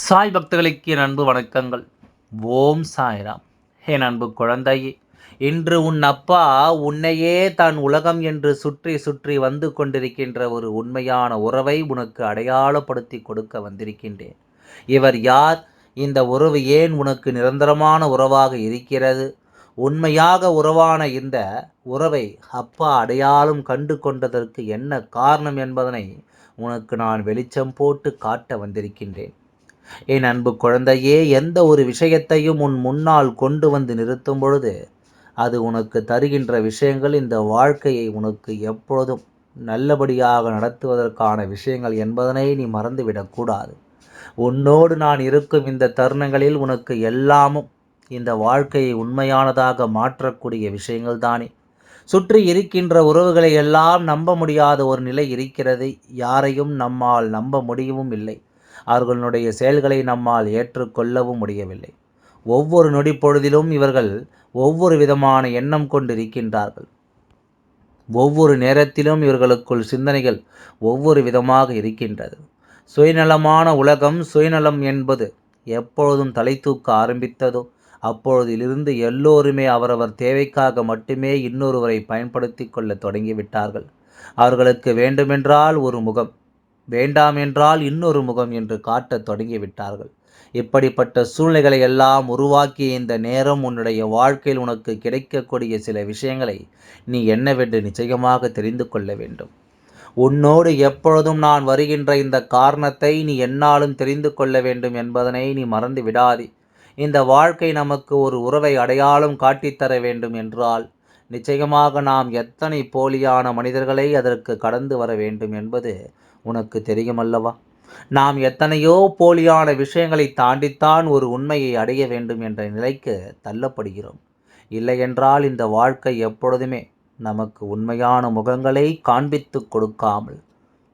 சாய் பக்தர்களுக்கு என் அன்பு வணக்கங்கள். ஓம் சாய்ராம். என் அன்பு குழந்தையே இன்று உன் அப்பா உன்னையே தான் உலகம் என்று சுற்றி சுற்றி வந்து கொண்டிருக்கின்ற ஒரு உண்மையான உறவை உனக்கு அடையாளப்படுத்தி கொடுக்க வந்திருக்கின்றேன். இவர் யார்? இந்த உறவு ஏன் உனக்கு நிரந்தரமான உறவாக இருக்கிறது? உண்மையாக உறவான இந்த உறவை அப்பா அடையாளம் கண்டு கொண்டதற்கு என்ன காரணம் என்பதனை உனக்கு நான் வெளிச்சம் போட்டு காட்ட வந்திருக்கின்றேன். என் அன்பு குழந்தையே எந்த ஒரு விஷயத்தையும் உன் முன்னால் கொண்டு வந்து நிறுத்தும் பொழுது அது உனக்கு தருகின்ற விஷயங்கள் இந்த வாழ்க்கையை உனக்கு எப்பொழுதும் நல்லபடியாக நடத்துவதற்கான விஷயங்கள் என்பதனை நீ மறந்துவிடக்கூடாது உன்னோடு நான் இருக்கும் இந்த தருணங்களில் உனக்கு எல்லாமும் இந்த வாழ்க்கையை உண்மையானதாக மாற்றக்கூடிய விஷயங்கள் தானே. சுற்றி இருக்கின்ற உறவுகளை எல்லாம் நம்ப முடியாத ஒரு நிலை இருக்கிறது. யாரையும் நம்மால் நம்ப முடியவும் இல்லை. அவர்களுடைய செயல்களை நம்மால் ஏற்றுக்கொள்ளவும் முடியவில்லை. ஒவ்வொரு நொடி பொழுதிலும் இவர்கள் ஒவ்வொரு விதமான எண்ணம் கொண்டிருக்கின்றார்கள். ஒவ்வொரு நேரத்திலும் இவர்களுக்குள் சிந்தனைகள் ஒவ்வொரு விதமாக இருக்கின்றது. சுயநலமான உலகம் சுயநலம் என்பது எப்பொழுதும் தலை தூக்க ஆரம்பித்ததோ அப்பொழுதிலிருந்து எல்லோருமே அவரவர் தேவைக்காக மட்டுமே இன்னொருவரை பயன்படுத்தி கொள்ள தொடங்கிவிட்டார்கள். அவர்களுக்கு வேண்டுமென்றால் ஒரு முகம் வேண்டாம் என்றால் இன்னொரு முகம் என்று காட்டத் தொடங்கிவிட்டார்கள். இப்படிப்பட்ட சூழ்நிலைகளை எல்லாம் உருவாக்கிய இந்த நேரம் உன்னுடைய வாழ்க்கையில் உனக்கு கிடைக்கக்கூடிய சில விஷயங்களை நீ என்னவென்று நிச்சயமாக தெரிந்து கொள்ள வேண்டும். உன்னோடு எப்பொழுதும் நான் வருகின்ற இந்த காரணத்தை நீ என்னாலும் தெரிந்து கொள்ள வேண்டும் என்பதனை நீ மறந்து விடாதே. இந்த வாழ்க்கை நமக்கு ஒரு உறவை அடையாளம் காட்டித்தர வேண்டும் என்றால் நிச்சயமாக நாம் எத்தனை போலியான மனிதர்களை அதற்கு கடந்து வர வேண்டும் என்பது உனக்கு தெரியுமல்லவா? நாம் எத்தனையோ போலியான விஷயங்களை தாண்டித்தான் ஒரு உண்மையை அடைய வேண்டும் என்ற நிலைக்கு தள்ளப்படுகிறோம். இல்லையென்றால் இந்த வாழ்க்கை எப்பொழுதுமே நமக்கு உண்மையான முகங்களை காண்பித்து கொடுக்காமல்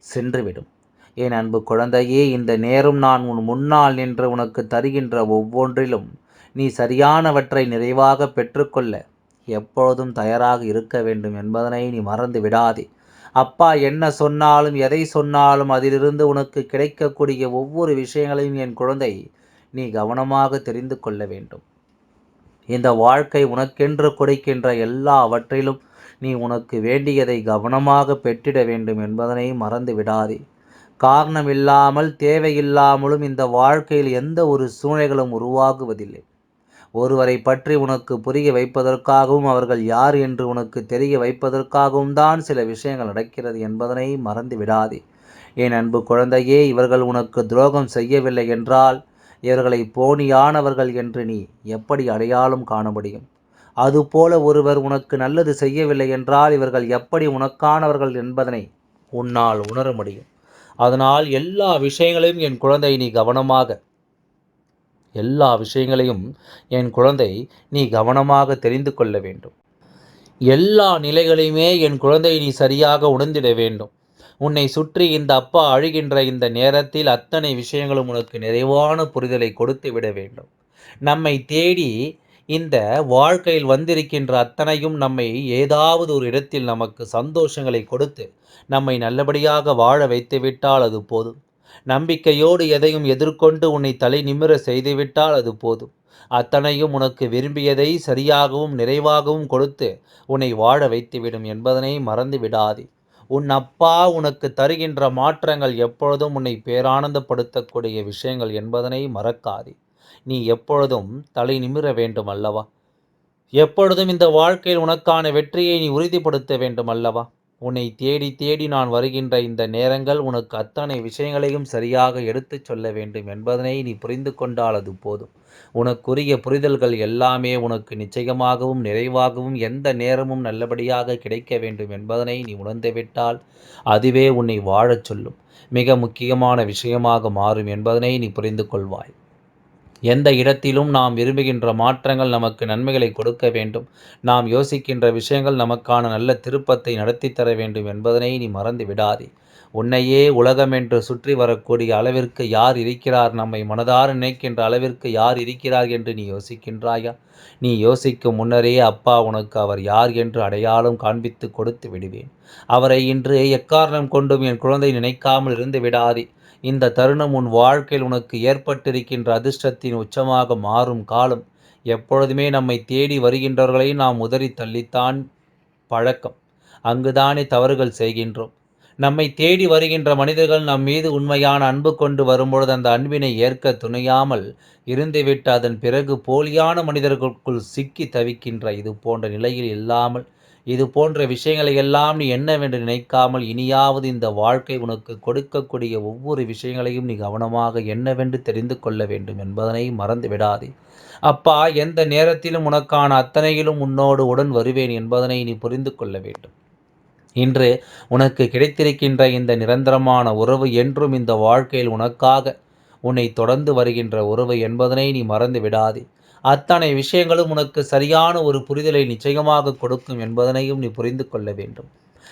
சென்றுவிடும். என் அன்பு குழந்தையே இந்த நேரம் நான் உன் முன்னால் நின்று உனக்கு தருகின்ற ஒவ்வொன்றிலும் நீ சரியானவற்றை நிறைவாக பெற்றுக்கொள்ள எப்பொழுதும் தயாராக இருக்க வேண்டும் என்பதனை நீ மறந்து விடாதே அப்பா என்ன சொன்னாலும் எதை சொன்னாலும் அதிலிருந்து உனக்கு கிடைக்கக்கூடிய ஒவ்வொரு விஷயங்களையும் என் குழந்தை நீ கவனமாக தெரிந்து கொள்ள வேண்டும். இந்த வாழ்க்கை உனக்கென்று கொடுக்கின்ற எல்லாவற்றிலும் நீ உனக்கு வேண்டியதை கவனமாக பெற்றிட வேண்டும் என்பதனை மறந்து விடாதே. காரணமில்லாமல் தேவையில்லாமலும் இந்த வாழ்க்கையில் எந்த ஒரு சூழ்நிலைகளும் உருவாகுவதில்லை. ஒருவரை பற்றி உனக்கு புரிய வைப்பதற்காகவும் அவர்கள் யார் என்று உனக்கு தெரிய வைப்பதற்காகவும் தான் சில விஷயங்கள் நடக்கிறது என்பதனை மறந்து விடாதே. என் அன்பு குழந்தையே இவர்கள் உனக்கு துரோகம் செய்யவில்லை என்றால் இவர்களை போனியானவர்கள் என்று நீ எப்படி அடையாளம் காண முடியும்? அதுபோல ஒருவர் உனக்கு நல்லது செய்யவில்லை என்றால் இவர்கள் எப்படி உனக்கானவர்கள் என்பதனை உன்னால் உணர முடியும். அதனால் எல்லா விஷயங்களையும் என் குழந்தை நீ கவனமாக எல்லா விஷயங்களையும் என் குழந்தை நீ கவனமாக தெரிந்து கொள்ள வேண்டும். எல்லா நிலைகளையுமே என் குழந்தை நீ சரியாக உணர்ந்திட வேண்டும். உன்னை சுற்றி இந்த அப்பா அழுகின்ற இந்த நேரத்தில் அத்தனை விஷயங்களும் உனக்கு நிறைவான புரிதலை கொடுத்து விட வேண்டும். நம்மை தேடி இந்த வாழ்க்கையில் வந்திருக்கின்ற அத்தனையும் நம்மை ஏதாவது ஒரு இடத்தில் நமக்கு சந்தோஷங்களை கொடுத்து நம்மை நல்லபடியாக வாழ வைத்து விட்டால் அது போதும். நம்பிக்கையோடு எதையும் எதிர்கொண்டு உன்னை தலை நிமிர செய்துவிட்டால் அது போதும். அத்தனையும் உனக்கு விரும்பியதை சரியாகவும் நிறைவாகவும் கொடுத்து உன்னை வாழ வைத்துவிடும் என்பதனை மறந்து விடாதே. உன் அப்பா உனக்கு தருகின்ற மாற்றங்கள் எப்பொழுதும் உன்னை பேரானந்தப்படுத்தக்கூடிய விஷயங்கள் என்பதனை மறக்காதே. நீ எப்பொழுதும் தலை நிமிர வேண்டும் அல்லவா எப்பொழுதும் இந்த வாழ்க்கையில் உனக்கான வெற்றியை நீ உறுதிப்படுத்த வேண்டும் அல்லவா உன்னை தேடி தேடி நான் வருகின்ற இந்த நேரங்கள் உனக்கு அத்தனை விஷயங்களையும் சரியாக எடுத்துச் சொல்ல வேண்டும் என்பதனை நீ புரிந்து கொண்டால் அது போதும். உனக்குரிய புரிதல்கள் எல்லாமே உனக்கு நிச்சயமாகவும் நிறைவாகவும் எந்த நேரமும் நல்லபடியாக கிடைக்க வேண்டும் என்பதனை நீ உணர்ந்துவிட்டால் அதுவே உன்னை வாழச் சொல்லும். மிக முக்கியமான விஷயமாக மாறும் என்பதனை நீ புரிந்து கொள்வாய். எந்த இடத்திலும் நாம் விரும்புகின்ற மாற்றங்கள் நமக்கு நன்மைகளை கொடுக்க வேண்டும். நாம் யோசிக்கின்ற விஷயங்கள் நமக்கான நல்ல திருப்பத்தை நடத்தி தர வேண்டும் என்பதனை நீ மறந்து விடாதே. உன்னையே உலகம் என்று சுற்றி வரக்கூடிய அளவிற்கு யார் இருக்கிறார்? நம்மை மனதார நினைக்கின்ற அளவிற்கு யார் இருக்கிறார் என்று நீ யோசிக்கின்றாயா? நீ யோசிக்கும் முன்னரே அப்பா உனக்கு அவர் யார் என்று அடையாளம் காண்பித்து கொடுத்து விடுவேன். அவரை இன்று எக்காரணம் கொண்டும் என் குழந்தை நினைக்காமல் இருந்து விடாதே. இந்த தருணம் உன் வாழ்க்கையில் உனக்கு ஏற்பட்டிருக்கின்ற அதிர்ஷ்டத்தின் உச்சமாக மாறும் காலம். எப்பொழுதுமே நம்மை தேடி வருகின்றவர்களை நாம் உதறி தள்ளித்தான் பழக்கம். அங்குதானே தவறுகள் செய்கின்றோம். நம்மை தேடி வருகின்ற மனிதர்கள் நம் மீது உண்மையான அன்பு கொண்டு வரும்பொழுது அந்த அன்பினை ஏற்க துணையாமல் இருந்துவிட்டு அதன் பிறகு போலியான மனிதர்களுக்குள் சிக்கி தவிக்கின்ற இது போன்ற நிலையில் இல்லாமல் இது போன்ற விஷயங்களை எல்லாம் நீ என்னவென்று நினைக்காமல் இனியாவது இந்த வாழ்க்கை உனக்கு கொடுக்கக்கூடிய ஒவ்வொரு விஷயங்களையும் நீ கவனமாக என்னவென்று தெரிந்து கொள்ள வேண்டும் என்பதனை மறந்து விடாதே. அப்பா எந்த நேரத்திலும் உனக்கான அத்தனையிலும் உன்னோடு உடன் வருவேன் என்பதனை நீ புரிந்து கொள்ள வேண்டும். இன்று உனக்கு கிடைத்திருக்கின்ற இந்த நிரந்தரமான உறவு என்றும் இந்த வாழ்க்கையில் உனக்காக உன்னை தொடர்ந்து வருகின்ற உறவு என்பதனை நீ மறந்து விடாதே. அத்தனை விஷயங்களும் உனக்கு சரியான ஒரு புரிதலை நிச்சயமாக கொடுக்கும் என்பதனையும் நீ புரிந்து கொள்ள வேண்டும்.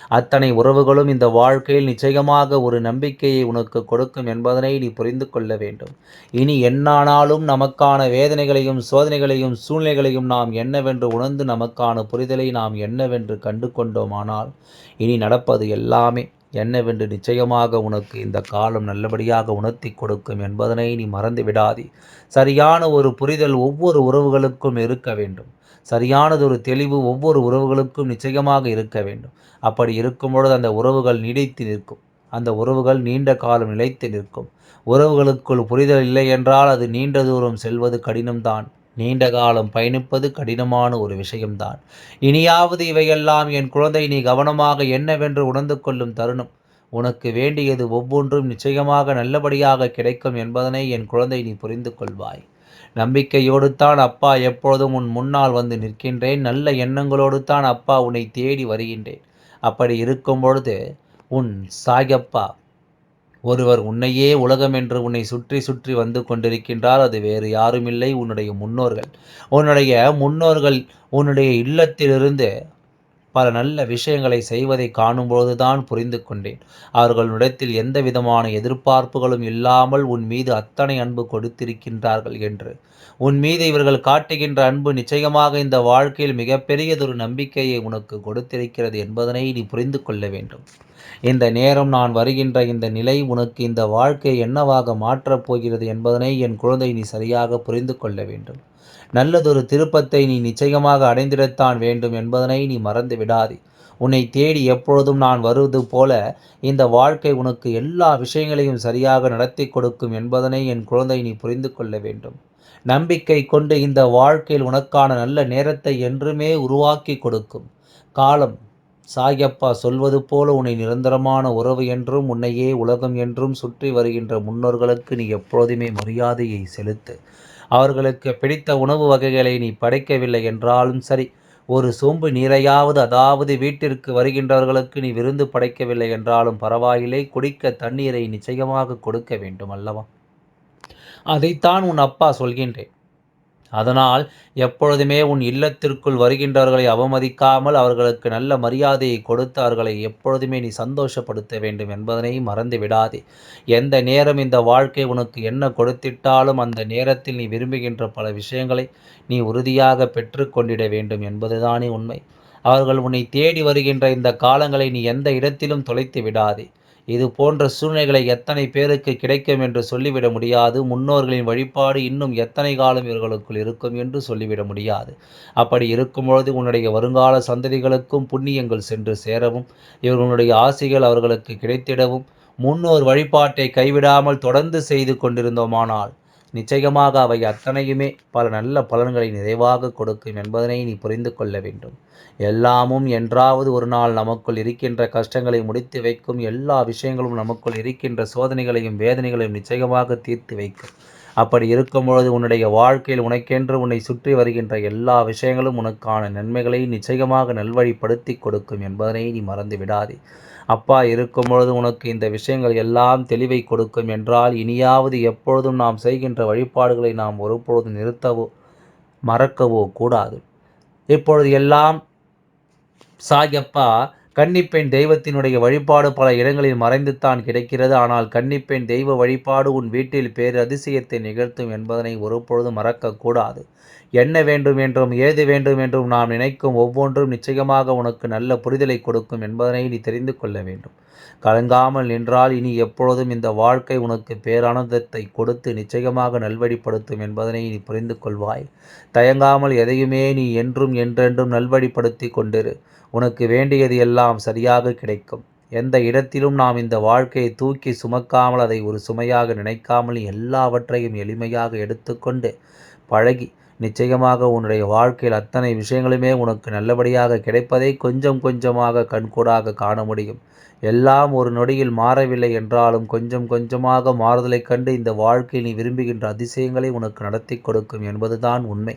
அத்தனை உறவுகளும் இந்த வாழ்க்கையில் நிச்சயமாக ஒரு நம்பிக்கையை உனக்கு கொடுக்கும் என்பதனை நீ புரிந்து கொள்ள வேண்டும். இனி என்னானாலும் நமக்கான வேதனைகளையும் சோதனைகளையும் சூழ்நிலைகளையும் நாம் என்னவென்று உணர்ந்து நமக்கான புரிதலை நாம் என்னவென்று கண்டு கொண்டோமானால் இனி நடப்பது எல்லாமே என்னவென்று நிச்சயமாக உனக்கு இந்த காலம் நல்லபடியாக உணர்த்தி கொடுக்கும் என்பதனை நீ மறந்து விடாதே. சரியான ஒரு புரிதல் ஒவ்வொரு உறவுகளுக்கும் இருக்க வேண்டும். சரியானதொரு தெளிவு ஒவ்வொரு உறவுகளுக்கும் நிச்சயமாக இருக்க வேண்டும். அப்படி இருக்கும் பொழுது அந்த உறவுகள் நீடித்து நிற்கும். அந்த உறவுகள் நீண்ட காலம் நிலைத்து நிற்கும். உறவுகளுக்குள் புரிதல் இல்லை என்றால் அது நீண்ட தூரம் செல்வது கடினம்தான். நீண்ட காலம் பயணிப்பது கடினமான ஒரு விஷயம்தான். இனியாவது இவையெல்லாம் என் குழந்தை நீ கவனமாக என்னவென்று உணர்ந்து கொள்ளும் தருணம். உனக்கு வேண்டியது ஒவ்வொன்றும் நிச்சயமாக நல்லபடியாக கிடைக்கும் என்பதனை என் குழந்தை நீ புரிந்து கொள்வாய். நம்பிக்கையோடு தான் அப்பா எப்பொழுதும் உன் முன்னால் வந்து நிற்கின்றேன். நல்ல எண்ணங்களோடு தான் அப்பா உன்னை தேடி வருகின்றேன். அப்படி இருக்கும் பொழுது உன் சாயப்பா ஒருவர் உன்னையே உலகம் என்று உன்னை சுற்றி சுற்றி வந்து கொண்டிருக்கின்றார் அது வேறு யாருமில்லை. உன்னுடைய முன்னோர்கள் உன்னுடைய முன்னோர்கள் உன்னுடைய இல்லத்திலிருந்து பல நல்ல விஷயங்களை செய்வதை காணும்பொழுதுதான் புரிந்து கொண்டேன் அவர்களிடத்தில் எந்த விதமான எதிர்பார்ப்புகளும் இல்லாமல் உன் மீது அத்தனை அன்பு கொடுத்திருக்கின்றார்கள் என்று. உன் மீது இவர்கள் காட்டுகின்ற அன்பு நிச்சயமாக இந்த வாழ்க்கையில் மிகப்பெரியதொரு நம்பிக்கையை உனக்கு கொடுத்திருக்கிறது என்பதனை நீ புரிந்து கொள்ள வேண்டும். இந்த நேரம் நான் வருகின்ற இந்த நிலை உனக்கு இந்த வாழ்க்கை என்னவாக மாற்றப் போகிறது என்பதனை என் குழந்தை நீ சரியாக புரிந்து கொள்ள வேண்டும். நல்லதொரு திருப்பத்தை நீ நிச்சயமாக அடைந்திடத்தான் வேண்டும் என்பதனை நீ மறந்து விடாதே. உன்னை தேடி எப்பொழுதும் நான் வருவது போல இந்த வாழ்க்கை உனக்கு எல்லா விஷயங்களையும் சரியாக நடத்தி கொடுக்கும் என்பதனை என் குழந்தை நீ புரிந்து கொள்ள வேண்டும். நம்பிக்கை கொண்டு இந்த வாழ்க்கையில் உனக்கான நல்ல நேரத்தை என்றுமே உருவாக்கி கொடுக்கும். காலம் சாயப்பா சொல்வது போல உன்னை நிரந்தரமான உறவு என்றும் உன்னையே உலகம் என்றும் சுற்றி வருகின்ற முன்னோர்களுக்கு நீ எப்பொழுதுமே மரியாதையை செலுத்து. அவர்களுக்கு பிடித்த உணவு வகைகளை நீ படைக்கவில்லை என்றாலும் சரி ஒரு சொம்பு நீரையாவது அதாவது வீட்டிற்கு வருகின்றவர்களுக்கு நீ விருந்து படைக்கவில்லை என்றாலும் பரவாயில்லை குடிக்க தண்ணீரை நிச்சயமாக கொடுக்க வேண்டும் அல்லவா அதைத்தான் உன் அப்பா சொல்கின்றேன். அதனால் எப்பொழுதுமே உன் இல்லத்திற்குள் வருகின்றவர்களை அவமதிக்காமல் அவர்களுக்கு நல்ல மரியாதையை கொடுத்து அவர்களை எப்பொழுதுமே நீ சந்தோஷப்படுத்த வேண்டும் என்பதனை மறந்து விடாதே. எந்த நேரம் இந்த வாழ்க்கை உனக்கு என்ன கொடுத்திட்டாலும் அந்த நேரத்தில் நீ விரும்புகின்ற பல விஷயங்களை நீ உறுதியாக பெற்றுக்கொண்டிட வேண்டும் என்பதுதானே உண்மை. அவர்கள் உன்னை தேடி வருகின்ற இந்த காலங்களை நீ எந்த இடத்திலும் தொலைத்து விடாதே. இது போன்ற சூழ்நிலைகளை எத்தனை பேருக்கு கிடைக்கும் என்று சொல்லிவிட முடியாது. முன்னோர்களின் வழிபாடு இன்னும் எத்தனை காலம் இவர்களுக்குள் இருக்கும் என்று சொல்லிவிட முடியாது. அப்படி இருக்கும்பொழுது உன்னுடைய வருங்கால சந்ததிகளுக்கும் புண்ணியங்கள் சென்று சேரவும் இவர்களுடைய ஆசைகள் அவர்களுக்கு கிடைத்திடவும் முன்னோர் வழிபாட்டை கைவிடாமல் தொடர்ந்து செய்து கொண்டிருந்தோமானால் நிச்சயமாக அவை அத்தனையுமே பல நல்ல பலன்களை நிறைவாக கொடுக்கும் என்பதனை நீ புரிந்து கொள்ள வேண்டும். எல்லாமும் என்றாவது ஒரு நாள் நமக்குள் இருக்கின்ற கஷ்டங்களை முடித்து வைக்கும் எல்லா விஷயங்களும் நமக்குள் இருக்கின்ற சோதனைகளையும் வேதனைகளையும் நிச்சயமாக தீர்த்து வைக்கும். அப்படி இருக்கும் பொழுது உன்னுடைய வாழ்க்கையில் உனக்கென்று உன்னை சுற்றி வருகின்ற எல்லா விஷயங்களும் உனக்கான நன்மைகளை நிச்சயமாக நல்வழிப்படுத்தி கொடுக்கும் என்பதனை நீ மறந்து விடாதே. அப்பா இருக்கும் பொழுது உனக்கு இந்த விஷயங்கள் எல்லாம் தெளிவை கொடுக்கும் என்றால் இனியாவது எப்பொழுதும் நாம் செய்கின்ற வழிபாடுகளை நாம் ஒருபொழுதும் நிறுத்தவோ மறக்கவோ கூடாது. இப்பொழுது எல்லாம் சாயப்பா கன்னிப்பெண் தெய்வத்தினுடைய வழிபாடு பல இடங்களில் மறைந்துத்தான் கிடைக்கிறது. ஆனால் கன்னிப்பெண் தெய்வ வழிபாடு உன் வீட்டில் பேரதிசயத்தை நிகழ்த்தும் என்பதனை ஒருபொழுதும் மறக்கக்கூடாது. என்ன வேண்டும் என்றும் ஏது வேண்டும் என்றும் நாம் நினைக்கும் ஒவ்வொன்றும் நிச்சயமாக உனக்கு நல்ல புரிதலை கொடுக்கும் என்பதனை நீ தெரிந்து கொள்ள வேண்டும். கலங்காமல் நின்றால் இனி எப்பொழுதும் இந்த வாழ்க்கை உனக்கு பேரானந்தத்தை கொடுத்து நிச்சயமாக நல்வழிப்படுத்தும் என்பதனை நீ புரிந்து கொள்வாய். தயங்காமல் எதையுமே நீ என்றும் என்றென்றும் நல்வழிப்படுத்தி கொண்டிரு. உனக்கு வேண்டியது எல்லாம் சரியாக கிடைக்கும். எந்த இடத்திலும் நாம் இந்த வாழ்க்கையை தூக்கி சுமக்காமல் அதை ஒரு சுமையாக நினைக்காமல் எல்லாவற்றையும் எளிமையாக எடுத்துக்கொண்டு பழகி நிச்சயமாக உன்னுடைய வாழ்க்கையில் அத்தனை விஷயங்களுமே உனக்கு நல்லபடியாக கிடைப்பதை கொஞ்சம் கொஞ்சமாக கண்கூடாக காண முடியும். எல்லாம் ஒரு நொடியில் மாறவில்லை என்றாலும் கொஞ்சம் கொஞ்சமாக மாறுதலைக் கண்டு இந்த வாழ்க்கையில் நீ விரும்புகின்ற அதிசயங்களை உனக்கு நடத்தி கொடுக்கும் என்பதுதான் உண்மை.